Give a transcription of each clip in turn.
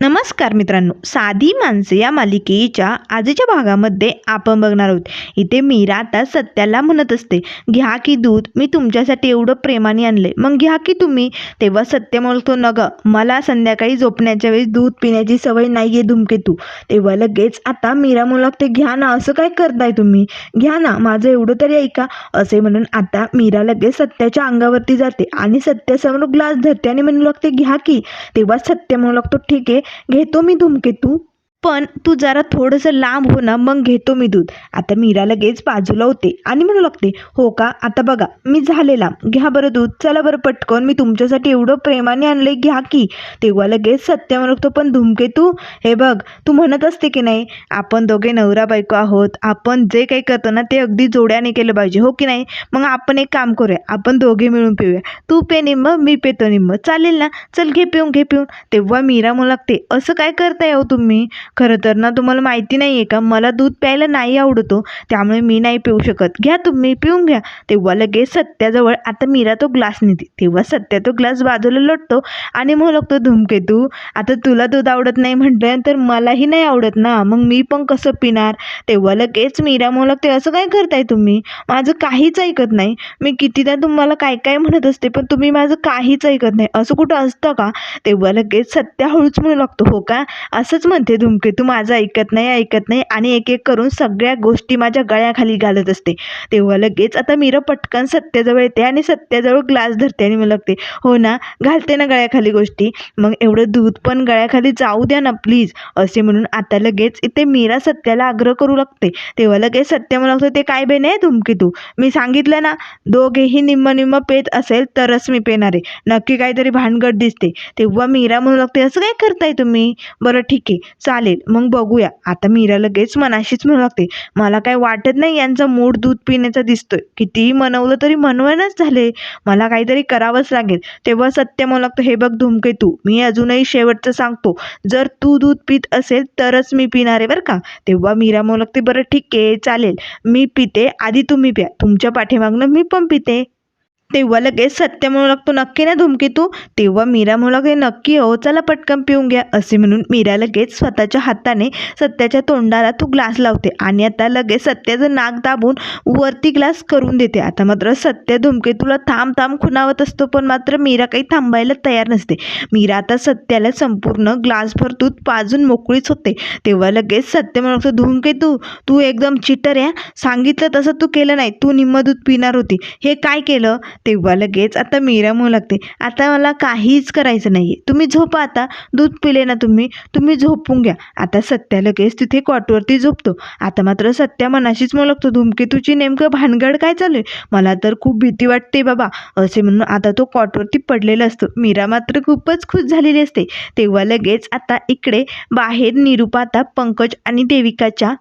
नमस्कार मित्रांनो साधी माणसे या मालिकेच्या आजच्या भागामध्ये आपण बघणार आहोत. इथे मीरा आता सत्याला म्हणत असते घ्या की दूध मी तुमच्यासाठी एवढं प्रेमाने आणले मग घ्या की तुम्ही. तेव्हा सत्य म्हणतो नग मला संध्याकाळी झोपण्याच्या वेळेस दूध पिण्याची सवय नाही आहे धुमकेतू. तेव्हा लगेच आता मीरा म्हणू लागते घ्या ना असं काय करताय तुम्ही? घ्या ना माझं एवढं तरी ऐका. असे म्हणून आता मीरा लगेच सत्याच्या अंगावरती जाते आणि सत्यासमोर ग्लास धरते आणि म्हणू लागते घ्या की. तेव्हा सत्य म्हणू लागतो ठीक आहे घेतो मी धुमकेतू. पण तू जरा थोडंसं लांब हो ना मग घेतो मी दूध. आता मीरा लगेच बाजूला होते आणि म्हणू लागते हो का? आता बघा मी झाले लांब. घ्या बरं दूध. चला बरं पटकन. मी तुमच्यासाठी एवढं प्रेमाने आणलंय घ्या की. तेव्हा लगेच सत्य म्हणतो पण धुमकेतू हे बघ तू म्हणत असते की नाही आपण दोघे नवरा बायको आहोत. आपण जे काही करतो ना ते अगदी जोड्याने केलं पाहिजे. हो की नाही? मग आपण एक काम करूया. आपण दोघे मिळून पिऊया. तू पे निम्म मी पेतो निम्म. चालेल ना? चल घे पिऊन घे पिऊन. तेव्हा मीरा म्हणू लागते असं काय करताय हो तुम्ही? खरं तर ना तुम्हाला माहिती नाही आहे का? मला दूध प्यायला नाही आवडतो त्यामुळे मी नाही पिऊ शकत. घ्या तुम्ही पिऊन घ्या. तेव्हा लगेच सत्याजवळ आता मीरा तो ग्लास नेते. तेव्हा सत्या तो ग्लास बाजूला लोटतो आणि मग लागतो धुमकेतू आता तुला दूध आवडत नाही म्हटल्यानंतर मलाही नाही आवडत ना. मग मी पण कसं पिणार? तेव्हा लगेच मीरा मग लागते असं काय करताय तुम्ही? माझं काहीच ऐकत नाही. मी कितीदा तुम्हाला काय काय म्हणत असते पण तुम्ही माझं काहीच ऐकत नाही. असं कुठं असतं का? तेव्हा लगेच सत्या हळूच म्हणू लागतो हो का? असंच म्हणते धुमके तू माझं ऐकत नाही ऐकत नाही आणि एक एक करून सगळ्या गोष्टी माझ्या गळ्याखाली घालत असते. तेव्हा लगेच आता मीरा पटकन सत्याजवळ येते आणि सत्याजवळ ग्लास धरते आणि मला लागते हो ना घालते ना गळ्याखाली गोष्टी. मग एवढं दूध पण गळ्याखाली जाऊ द्या ना प्लीज असे म्हणून आता लगेच इथे मीरा सत्याला आग्रह करू लागते. तेव्हा लगेच सत्य मला लागतो ते काय बेन आहे धुमकी तू? मी सांगितलं ना दोघेही निम्म निम्म पेत असेल तरच मी पेणार आहे. नक्की काहीतरी भानगड दिसते. तेव्हा मीरा म्हणू लागते असं काय करताय तुम्ही? बरं ठीक आहे चालेल. मग बघूया. आता मीरा लगेच मनाशीच म्हणू लागते मला काय वाटत नाही यांचा मूड दूध पिण्याचा दिसतोय. कितीही मनवलं तरी मनवणच झाले. मला काहीतरी करावंच लागेल. तेव्हा सत्य म्हणू लागतं हे बघ धुमके तू मी अजूनही शेवटचं सांगतो. जर तू दूध पित असेल तरच मी पिणार आहे बरं का? तेव्हा मीरा म्हणू लागते बरं ठीक आहे चालेल. मी पिते आधी तुम्ही प्या. तुमच्या पाठीमागनं मी पण पिते. तेव्हा लगेच सत्य म्हणू लागतो नक्की ना धुमकी तू? तेव्हा मीरा म्हणू लागते नक्की हो चला पटकन पिऊन घ्या असे म्हणून मीरा लगेच स्वतःच्या हाताने सत्याच्या तोंडाला तू ग्लास लावते आणि आता लगेच सत्याचं नाक दाबून वरती ग्लास करून देते. आता मात्र सत्य धुमके तुला थांब थांब खुणावत असतो पण मात्र मीरा काही थांबायला तयार नसते. मीरा आता सत्याला संपूर्ण ग्लासभर दूध पाजून मोकळीच होते. तेव्हा लगेच सत्य म्हणू लागतो धुमके तू तू एकदम चिटर या. सांगितलं तसं तू केलं नाही तू निम्म दूध पिणार होती. हे काय केलं? तेव्हा लगेच आता मीरा म्हणू लागते आता मला काहीच करायचं नाही आहे तुम्ही झोपा आता. दूध पिले ना तुम्ही. तुम्ही झोपून घ्या. आता सत्या लगेच तिथे कॉटवरती झोपतो. आता मात्र सत्या मनाशीच म्हणू लागतो धुमकेतूची नेमकं भानगड काय चालू आहे? मला तर खूप भीती वाटते बाबा. असे म्हणून आता तो कॉटवरती पडलेला असतो. मीरा मात्र खूपच खुश झालेली असते. तेव्हा लगेच आता इकडे बाहेर निरुपा आता पंकज आणि देविकाच्या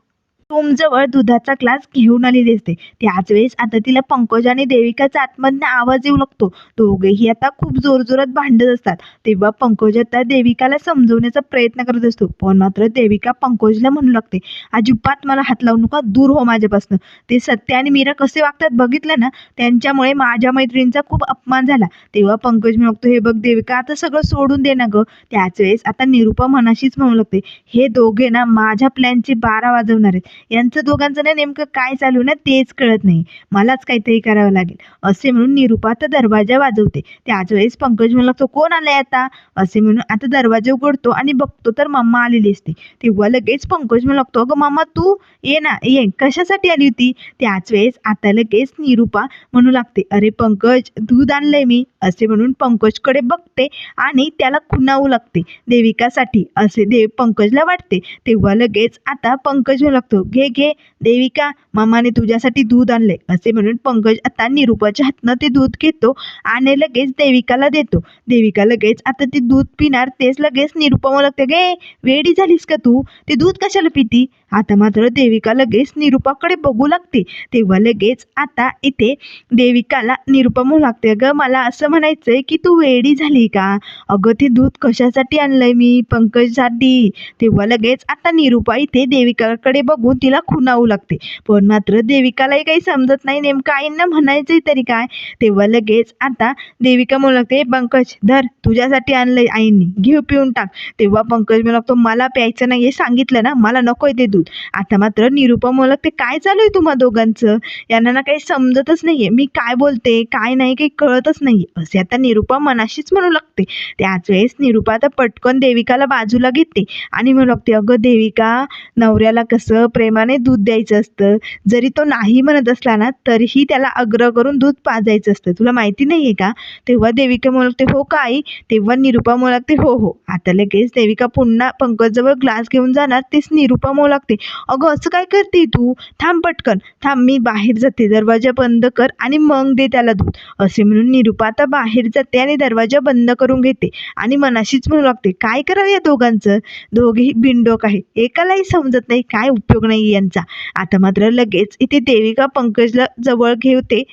रूमजवळ दुधाचा ग्लास घेऊन आलेली असते त्याच वेळेस आता तिला पंकज आणि देविकाचा आतमधनं आवाज येऊ लागतो. दोघेही आता खूप जोरजोरात भांडत असतात. तेव्हा पंकज आता देविकाला समजवण्याचा प्रयत्न करत असतो. पण मात्र देविका पंकजला म्हणू लागते अजिबात मला हात लावू नका दूर हो माझ्यापासून. ते सत्य आणि मीरा कसे वागतात बघितलं ना त्यांच्यामुळे माझ्या मैत्रिणींचा खूप अपमान झाला. तेव्हा पंकज म्हणतो हे बघ देविका आता सगळं सोडून दे ना गं. त्याच वेळेस आता निरुपा मनाशीच म्हणू लागते हे दोघे ना माझ्या प्लॅनचे बारा वाजवणार आहेत. यांचं दोघांचं ना नेमकं काय चालू ना तेच कळत नाही. मलाच काहीतरी करावं लागेल. असे म्हणून निरुपा आता दरवाजा वाजवते. त्याच वेळेस पंकज म्हणू लागतो कोण आलाय आता? असे म्हणून आता दरवाजा उघडतो आणि बघतो तर मम्मा आलेली असते. तेव्हा लगेच पंकज म्हणू लागतो अगं मामा तू ये ना ये. कशासाठी आली होती? त्याच वेळेस आता लगेच निरुपा म्हणू लागते अरे पंकज दूध आणलंय मी. असे म्हणून पंकजकडे बघते आणि त्याला खुणावू लागते. देविकासाठी असे देव पंकजला वाटते. तेव्हा लगेच आता पंकज म्हणू लागतो घे घे. देविका मामाने तुझ्यासाठी दूध आणले. असे म्हणून पंकज आता निरुपाच्या हातनं ते दूध घेतो आणि लगेच देविकाला देतो. देविका लगेच आता ते दूध पिणार तेच लगेच निरुपा लागते गे वेडी झालीस का तू? ते दूध कशाला पिती? आता मात्र देविका लगेच निरुपाकडे बघू लागते. तेव्हा लगेच आता इथे देविकाला निरुपा म्हणू लागते अगं मला असं म्हणायचंय की तू वेडी झाली का? अगं ते दूध कशासाठी आणलंय मी? पंकजसाठी तेव्हा लगेच आता निरुपा इथे देविकाकडे बघून तिला खुणावू लागते. पण मात्र देविकालाही काही समजत नाही नेमकं आईंना म्हणायचंही तरी काय? तेव्हा लगेच आता देविका म्हणू लागते पंकज धर तुझ्यासाठी आणलंय आईंनी. घेऊ पिऊन टाक. तेव्हा पंकज म्हणू लागतो मला प्यायचं नाही हे सांगितलं ना मला नको आहे ते दूध. आता मात्र निरुपा म्हणू लागते काय चालू आहे तुम्हा दोघांचं? यांना ना काही समजतच नाही आहे मी काय बोलते काय नाही काही कळतच नाही असे आता निरुपा मनाशीच म्हणू लागते. त्याच वेळेस निरुपा आता पटकन देविकाला बाजूला घेते आणि म्हणू लागते अगं देविका नवऱ्याला कसं प्रेम प्रेमाने दूध द्यायचं असतं. जरी तो नाही म्हणत असला ना तरीही त्याला आग्रह करून दूध पाजायचं असतं. तुला माहिती नाही आहे का? तेव्हा देविका म्हणू लागते हो का आई? तेव्हा निरुपा म्हणू लागते हो हो. आता लगेच देविका पुन्हा पंकजजवळ ग्लास घेऊन जाणार. तेच निरुपा म्हणू लागते अगं असं काय करते तू? थांब पटकन. थांब मी बाहेर जाते. दरवाजा बंद कर आणि मग दे त्याला दूध. असे म्हणून निरुपा आता बाहेर जाते आणि दरवाजा बंद करून घेते. आणि मनाशीच म्हणू लागते काय करावं या दोघांचं? दोघेही बिनडोक आहे एकालाही समजत नाही काय उपयोग नाही यांचा. आता मात्र लगेच इथे देविका पंकजला जवळ घेवते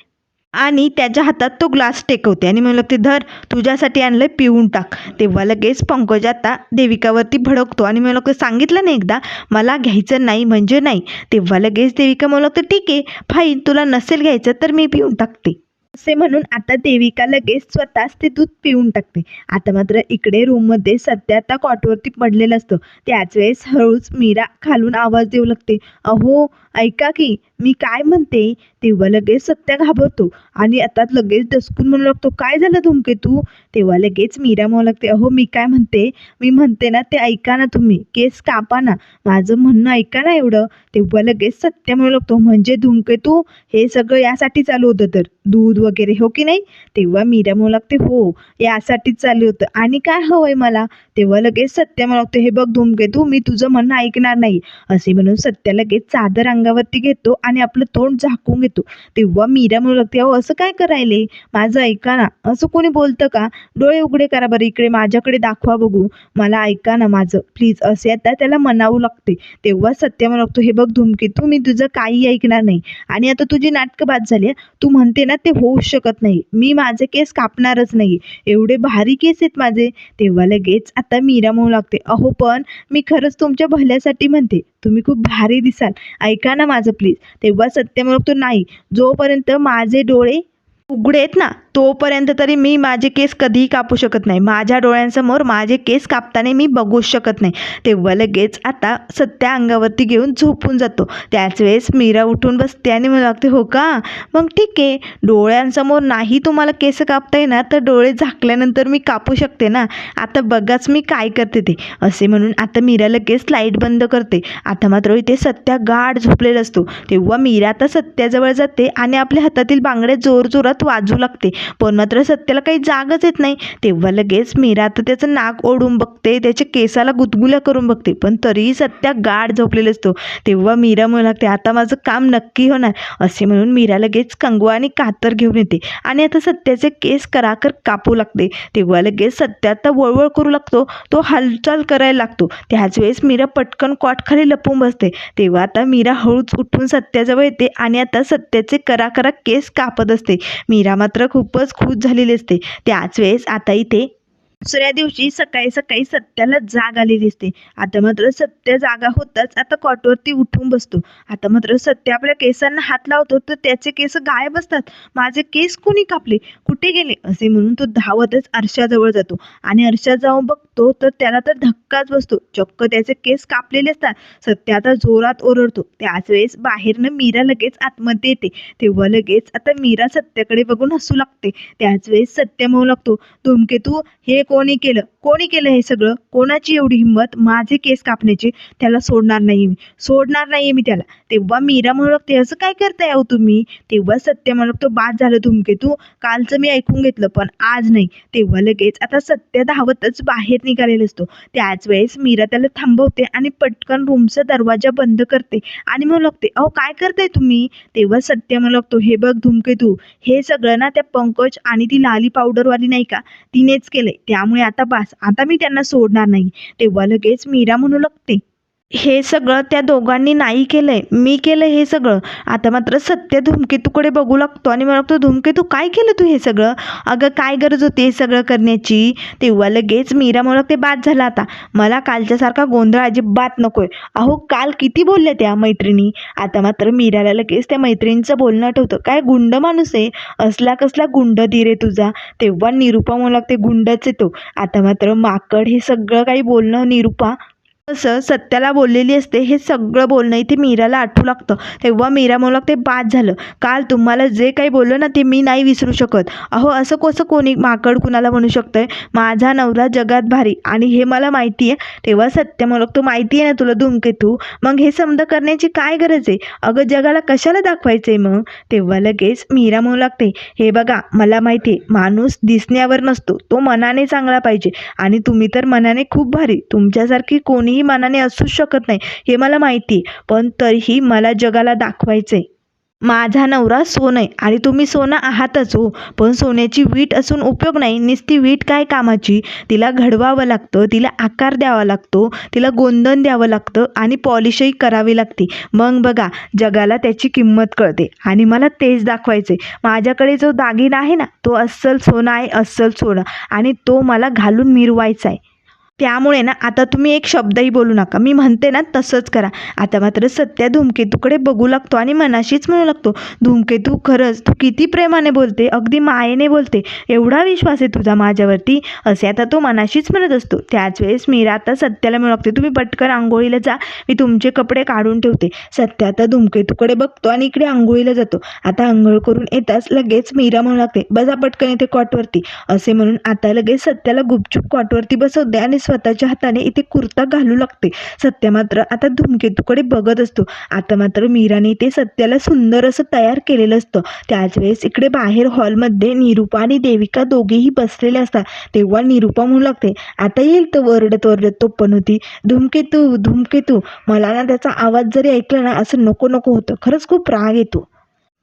आणि त्याच्या हातात तो ग्लास टेकवते आणि म्हणू लागते धर तुझ्यासाठी आणलं पिऊन टाक. तेव्हा लगेच पंकज आता देविकावरती भडकतो आणि म्हणू लागतो सांगितलं नाही एकदा? मला घ्यायचं नाही म्हणजे नाही. तेव्हा लगेच देविका म्हणू लागते ठीक आहे फाईन तुला नसेल घ्यायचं तर मी पिऊन टाकते. असे म्हणून आता देविका लगेच स्वतःच ते दूध पिऊन टाकते. आता मात्र इकडे रूममध्ये सध्या आता कॉटवरती पडलेलं असतं. त्याच वेळेस हळूच मीरा खालून आवाज देऊ लागते. अहो ऐका की मी काय म्हणते तेव्हा लगेच सत्या घाबरतो. आणि आता लगेच दसकून म्हणू लागतो काय झालं धुमके तू? तेव्हा लगेच मीरा म्हणू लागते अहो मी काय म्हणते? मी म्हणते ना ते ऐका ना तुम्ही. केस कापा ना. माझं म्हणणं ऐका ना एवढं. तेव्हा लगेच सत्य म्हणू लागतो म्हणजे धुमके तू? हे सगळं यासाठी चालू होतं तर. दूध वगैरे हो की नाही? तेव्हा मीरा म्हणू लागते हो यासाठीच चालू होतं. आणि काय हवंय मला? तेव्हा लगेच सत्य म्हणू लागते हे बघ धुमके तू मी तुझं म्हणणं ऐकणार नाही. असे म्हणून सत्य लगेच चादर अंगावरती घेतो आणि आपलं तोंड झाकून घेतो. तेव्हा मीरा म्हणू लागते अहो असं काय करायले? माझं ऐका ना. असं कोणी बोलतं का? डोळे उघडे करा बरं इकडे माझ्याकडे दाखवा बघू. मला ऐका ना माझं. प्लीज असे आता त्याला म्हणावं लागते. तेव्हा सत्य म्हणू लागतो हे बघ धुमके तू मी तुझं काही ऐकणार नाही. आणि आता तुझी नाटकं बाद झाली तू म्हणते ना ते होऊ शकत नाही. मी माझे केस कापणारच नाही. एवढे भारी केस आहेत माझे. तेव्हा लगेच आता मीरा म्हणू लागते अहो पण मी खरंच तुमच्या भल्यासाठी म्हणते. तुम्ही खूप भारी दिसाल. ऐका ना माझं प्लीज. तेव्हा सत्य म्हणतो नाही. जोपर्यंत माझे डोळे उघडे आहेत ना तोपर्यंत तरी मी माझे केस कधीही कापू शकत नाही. माझ्या डोळ्यांसमोर माझे केस कापताना मी बघूच शकत नाही. तेव्हा लगेच आता सत्या अंगावरती घेऊन झोपून जातो. त्याच वेळेस मीरा उठून बसते आणि मला लागते हो का? मग ठीक आहे. डोळ्यांसमोर नाही तुम्हाला केस कापता येणार तर डोळे झाकल्यानंतर मी कापू शकते ना? आता बघाच मी काय करते ते. असे म्हणून आता मीरा लगेच लाइट बंद करते. आता मात्र इथे सत्या गाढ झोपलेला असतो. तेव्हा मीरा आता सत्याजवळ जाते आणि आपल्या हातातील बांगड्या जोरजोरात वाजू लागते. पण मात्र सत्याला काही जागच येत नाही. तेव्हा लगेच मीरा तर त्याचं नाक ओढून बघते. त्याच्या केसाला गुदगुल्या करून बघते. पण तरीही सत्या गाढ झोपलेला असतो. तेव्हा मीरा म्हणू लागते आता माझं काम नक्की होणार. असे म्हणून मीरा लगेच कंगवा आणि कातर घेऊन येते. आणि आता सत्याचे केस कराकर कापू लागते. तेव्हा लगेच सत्या आता वळवळ करू लागतो. तो हालचाल करायला लागतो. त्याच वेळेस मीरा पटकन कॉटखाली लपून बसते. तेव्हा आता मीरा हळूच उठून सत्याजवळ येते आणि आता सत्याचे कराकरा केस कापत असते. मीरा मात्र खूपच खुश झालेली असते. त्याच वेळेस आता इथे दुसऱ्या दिवशी सकाळी सकाळी सत्याला जाग आलेली असते आता मात्र सत्य जागा होताच आता कॉटवरती उठून बसतो. आता मात्र सत्य आपल्या केसांना हात लावतो तर त्याचे केस गायब असतात. माझे केस कोणी कापले? कुठे गेले? असे म्हणून तो धावतच आरशाजवळ जातो. आणि आरशात जाऊन बघतो तर त्याला तर धक्काच बसतो. चक्क त्याचे केस कापलेले असतात. सत्य आता जोरात ओरडतो. त्याच वेळेस बाहेरनं मीरा लगेच आतमध्ये येते. तेव्हा लगेच आता मीरा सत्याकडे बघून हसू लागते. त्याच वेळेस सत्य म्हणू लागतो. धूमकेतू हे कोणी केलं? कोणी केलं हे सगळं? कोणाची एवढी हिंमत? माझे केस कापण्याची? त्याला सोडणार नाही मी. सोडणार नाही मी त्याला. तेव्हा मीरा म्हणू ते असं काय करताय अहो तुम्ही? तेव्हा सत्य म्हणू तो बाद झालं धूमकेतू कालचं मी ऐकून घेतलं पण आज नाही. तेव्हा लगेच आता सत्य धावतच बाहेर निघालेला असतो. त्याच वेळेस मीरा त्याला थांबवते आणि पटकन रूमचा दरवाजा बंद करते आणि मग लागते अहो काय करताय तुम्ही? तेव्हा सत्य मग लागतो हे बघ धूमकेतू हे सगळं ना त्या पंकज आणि ती लाली पावडरवाली नाही का? तिनेच केलंय. त्यामुळे आता बास आता मी त्यांना सोडणार नाही. तेव्हा लगेच मीरा म्हणू लागते. हे सगळं त्या दोघांनी नाही केलंय. मी केलं हे सगळं. आता मात्र सत्य धूमकेतूकडे बघू लागतो आणि मला लागतो धूमकेतू काय केलं तू हे सगळं? अगं काय गरज होती हे सगळं करण्याची? तेव्हा लगेच मीरा मला ते बाद झाला आता. मला कालच्यासारखा गोंधळ अजिबात नकोय. अहो काल किती बोलल्या त्या मैत्रिणी? आता मात्र मीराला लगेच त्या मैत्रिणीचं बोलणं आठवतं. काय गुंड माणूस आहे? असला कसला गुंड धीरे तुझा. तेव्हा निरुपा मला लागते गुंडच येतो आता मात्र माकड हे सगळं काही बोलणं निरुपा असं सत्याला बोललेली असते हे सगळं बोलणं इथे मीराला आठवू लागतं. तेव्हा मीरा मला ते बाद झालं. काल तुम्हाला जे काही बोललं ना ते मी नाही विसरू शकत. अहो असं कसं कोणी माकड कुणाला म्हणू शकतंय? माझा नवरा जगात भारी आणि हे मला माहिती आहे तेव्हा सत्य मला तू माहिती आहे ना तुला धूमकेतू मग हे समजा करण्याची काय गरज आहे? अगं जगाला कशाला दाखवायचं आहे मग? तेव्हा लगेच मीरा म्हणू लागते हे बघा मला माहिती आहे माणूस दिसण्यावर नसतो. तो मनाने चांगला पाहिजे. आणि तुम्ही तर मनाने खूप भारी. तुमच्यासारखी कोणी कोणीही मनाने असूच शकत नाही हे मला माहिती आहे. पण तरीही मला जगाला दाखवायचं आहे माझा नवरा सोनं आहे आणि तुम्ही सोनं आहातच हो. पण सोन्याची वीट असून उपयोग नाही. नुसती वीट काय कामाची? तिला घडवावं लागतं तिला आकार द्यावा लागतो तिला गोंधन द्यावं लागतं आणि पॉलिशही करावी लागते. मग बघा जगाला त्याची किंमत कळते आणि मला तेच दाखवायचं आहे माझ्याकडे जो दागिना आहे ना तो अस्सल सोनं आहे अस्सल सोनं. आणि तो मला घालून मिरवायचा आहे त्यामुळे ना आता तुम्ही एक शब्दही बोलू नका. मी म्हणते ना तसंच करा. आता मात्र सत्या धूमकेतूकडे बघू लागतो आणि मनाशीच म्हणू लागतो धूमकेतू खरंच तू किती प्रेमाने बोलते अगदी मायेने बोलते एवढा विश्वास आहे तुझा माझ्यावरती? असे आता तो मनाशीच म्हणत असतो. त्याच वेळेस मीरा आता सत्याला म्हणू लागते तुम्ही पटकन आंघोळीला जा मी तुमचे कपडे काढून ठेवते. सत्या आता धूमकेतूकडे बघतो आणि इकडे आंघोळीला जातो. आता आंघोळ करून येताच लगेच मीरा म्हणू लागते बसा पटकन येते कॉटवरती. असे म्हणून आता लगेच सत्याला गुपचूप कॉटवरती बसवते आणि स्वतःच्या हाताने इथे कुर्ता घालू लागते. सत्य मात्र आता धूमकेतूकडे बघत असतो. आता मात्र मीराने ते सत्याला सुंदर असं तयार केलेलं असतं. त्याच वेळेस इकडे बाहेर हॉलमध्ये निरुपा आणि देविका दोघेही बसलेले असतात. तेव्हा निरुपा म्हणू लागते आता येईल तर वरडत वरडत तो पण होती धूमकेतू धूमकेतू. मला ना त्याचा आवाज जरी ऐकला ना असं नको नको होतं. खरंच खूप राग येतो.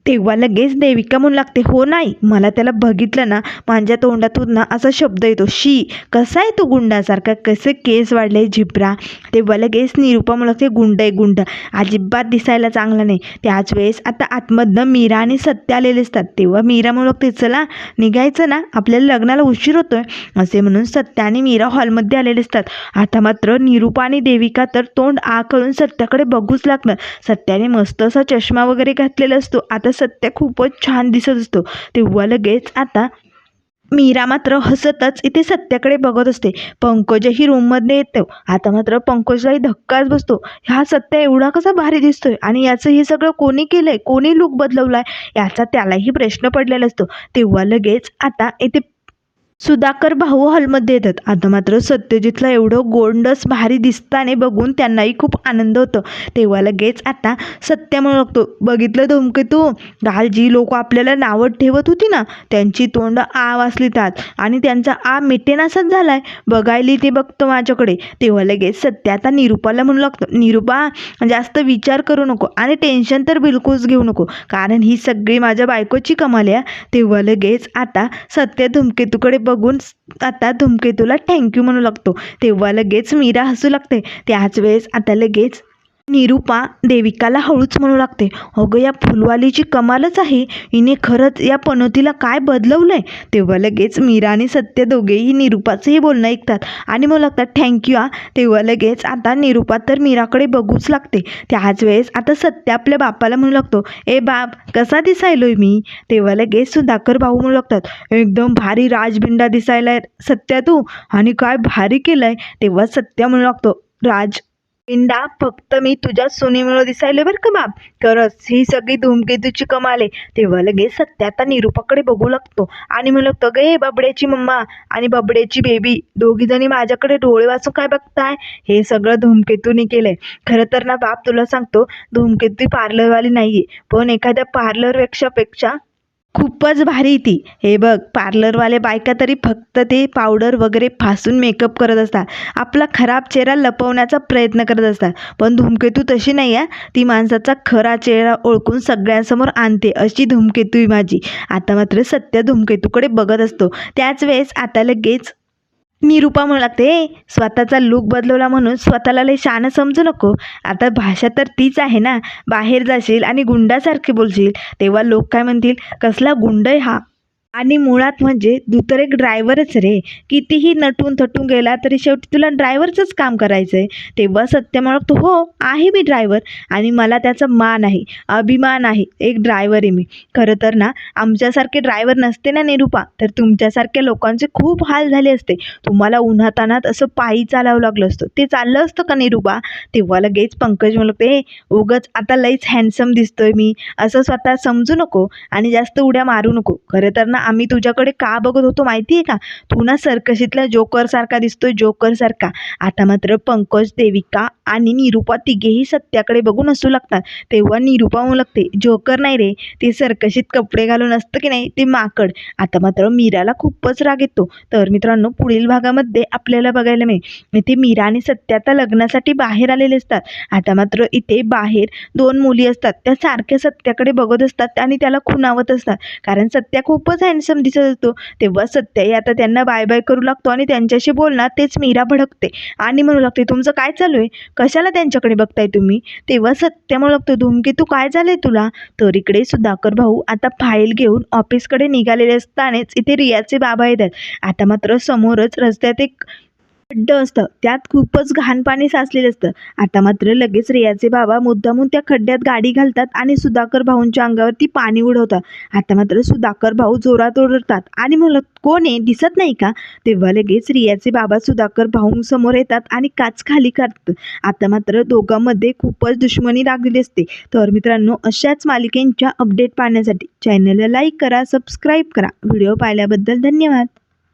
तेव्हा लगेच देविका म्हणू लागते हो नाही मला त्याला बघितलं ना माझ्या तोंडातून ना असा शब्द येतो शी कसा आहे तो गुंडासारखा? कसे केस वाढले झिपरा तेव्हा लगेच निरुपा म्हणू लागते गुंड आहे गुंड. अजिबात दिसायला चांगला नाही. त्याच वेळेस आता आतमधनं मीरा आणि सत्य आलेले असतात. तेव्हा मीरा म्हणू लागते चला निघायचं ना आपल्याला लग्नाला उशीर होतोय. असे म्हणून सत्य आणि मीरा हॉलमध्ये आलेले असतात. आता मात्र निरुपा आणि देविका तर तोंड आ करून सत्याकडे बघूच लागणार. सत्याने मस्त असा चष्मा वगैरे घातलेला असतो. आता सत्य खूपच छान दिसत असतो. तेव्हा लगेच आता मीरा मात्र हसतच इथे सत्याकडे बघत असते. पंकजही रूममध्ये येतो. आता मात्र पंकजलाही धक्काच बसतो. हा सत्य एवढा कसा भारी दिसतोय? आणि याचं हे सगळं कोणी केलंय? कोणी लुक बदलवलाय? याचा त्यालाही प्रश्न पडलेला असतो. तेव्हा लगेच आता इथे सुधाकर भाऊ हॉलमध्ये येतात. आता मात्र सत्यजितला एवढं गोंडस भारी दिसताने बघून त्यांनाही खूप आनंद होतो. तेव्हा लगेच आता सत्य म्हणू लागतो बघितलं धूमकेतू काल जी लोक आपल्याला नावं ठेवत होती ना त्यांची तोंड आ वाचली त्यात आणि त्यांचा आ मिटेनासाच झालाय. बघायली ते बघतो माझ्याकडे. तेव्हा लगेच सत्य आता निरुपाला म्हणू लागतो निरुपा जास्त विचार करू नको आणि टेन्शन तर बिलकुलच घेऊ नको कारण ही सगळी माझ्या बायकोची कमाल आहे तेव्हा लगेच आता सत्य धूमकेतूकडे बघून आता धुमकेतूला थँक्यू म्हणू लागतो. तेव्हा लगेच मीरा हसू लागते. त्याच वेळेस आता लगेच निरुपा देविकाला हळूच म्हणू लागते अगं या फुलवालीची कमालच आहे. हिने खरंच या पनोतीला काय बदलवलंय? तेव्हा लगेच मीरा आणि सत्य दोघेही निरुपाचंही बोलणं ऐकतात. आणि मग लागतात थँक्यू हा. तेव्हा लगेच आता निरुपा तर मीराकडे बघूच लागते. त्याच वेळेस आता सत्य आपल्या बापाला म्हणू लागतो ए बाप कसा दिसायलोय मी? तेव्हा लगेच सुधाकर भाऊ म्हणू लागतात एकदम भारी राजबिंडा दिसायलाय सत्या तू. आणि काय भारी केलंय? तेव्हा सत्य म्हणू लागतो राज पिंडा फक्त मी तुझ्या सोनीमुळं दिसायले बरं का बाप खरंच ही सगळी धूमकेतूची कमाल आहे. तेव्हा लगेच सत्य आता निरुपाकडे बघू लागतो. आणि म्हणू लागतो गे बाबड्याची मम्मा आणि बाबड्याची बेबी दोघी जणी माझ्याकडे डोळे वाचून काय बघताय? हे सगळं धूमकेतूने केलंय. खरं तर ना बाप तुला सांगतो धूमकेतू पार्लरवाली नाहीये. पण एखाद्या पार्लरपेक्षा पेक्षा खूपच भारी ती. हे बघ पार्लरवाले बायका तरी फक्त ते पावडर वगैरे फासून मेकअप करत असतात. आपला खराब चेहरा लपवण्याचा प्रयत्न करत असतात. पण धूमकेतू तशी नाही आहे ती माणसाचा खरा चेहरा ओळखून सगळ्यांसमोर आणते अशी धूमकेतू माझी. आता मात्र सत्य धूमकेतूकडे बघत असतो. त्याच वेळेस आता लगेच मी म्हणू लागते स्वतःचा लूक बदलवला म्हणून स्वतःला लय शानं समजू नको. आता भाषा तर तीच आहे ना. बाहेर जाशील आणि गुंडासारखे बोलशील. तेव्हा लोक काय म्हणतील? कसला गुंड आहे हा? आणि मुळात म्हणजे दुतर तर एक ड्रायव्हरच रे. कितीही नटून थटून गेला तरी शेवटी तुला ड्रायव्हरचंच काम करायचं आहे तेव्हा सत्य म्हणतो हो आहे मी ड्रायव्हर आणि मला त्याचा मान आहे अभिमान आहे. एक ड्रायव्हर आहे मी. खरं तर ना आमच्यासारखे ड्रायव्हर नसते ना निरुपा? तर तुमच्यासारख्या लोकांचे खूप हाल झाले असते. तुम्हाला उन्हातानात असं पायी चालावं लागलं असतं. ते चाललं असतं का निरुपा? तेव्हा लगेच पंकज म्हणलं ते उगच आता लईच हँडसम दिसतोय मी. असं स्वतः समजू नको आणि जास्त उड्या मारू नको. खरं तर ना आम्ही तुझ्याकडे का बघत होतो माहिती आहे का? तू ना सर्कशीतल्या जोकरसारखा दिसतोय जोकरसारखा. आता मात्र पंकज देविका आणि निरुपा तिघेही सत्याकडे बघून हसू लागतात. तेव्हा निरुपा होऊ लागते जोकर नाही रे ते सर्कशीत कपडे घालून असतं की नाही ते माकड. आता मात्र मीराला खूपच राग येतो. तर मित्रांनो पुढील भागामध्ये आपल्याला बघायला मिळेल. इथे मीरा आणि सत्य आता लग्नासाठी बाहेर आलेले असतात. आता मात्र इथे बाहेर दोन मुली असतात. त्या सारख्या सत्याकडे बघत असतात आणि त्याला खुणावत असतात. कारण सत्या खूपच आहे हँडसम दिसत असतो तेव्हा सत्याही आता त्यांना बाय बाय करू लागतो आणि त्यांच्याशी बोलणार तेच मीरा भडकते. आणि म्हणू लागते तुमचं काय चालू आहे कशाला त्यांच्याकडे बघताय तुम्ही? तेव्हा सत्य म्हणू लागतो धुमकी तू काय झालंय तुला? तर इकडे सुधाकर भाऊ आता फाईल घेऊन ऑफिसकडे निघालेले असतानाच इथे रियाचे बाबा येतात. आता मात्र समोरच रस्त्यात एक खड्डं असतं. त्यात खूपच घाण पाणी साचलेलं असतं. आता मात्र लगेच रियाचे बाबा मुद्दामून त्या खड्ड्यात गाडी घालतात आणि सुधाकर भाऊंच्या अंगावरती पाणी उडवतात. आता मात्र सुधाकर भाऊ जोरात ओरडतात आणि म्हणत कोण आहे? दिसत नाही का? तेव्हा लगेच रियाचे बाबा सुधाकर भाऊंसमोर येतात आणि काच खाली करतात. आता मात्र दोघांमध्ये खूपच दुश्मनी लागलेली असते. तर मित्रांनो अशाच मालिकेंच्या अपडेट पाहण्यासाठी चॅनलला लाईक करा सबस्क्राईब करा. व्हिडिओ पाहिल्याबद्दल धन्यवाद.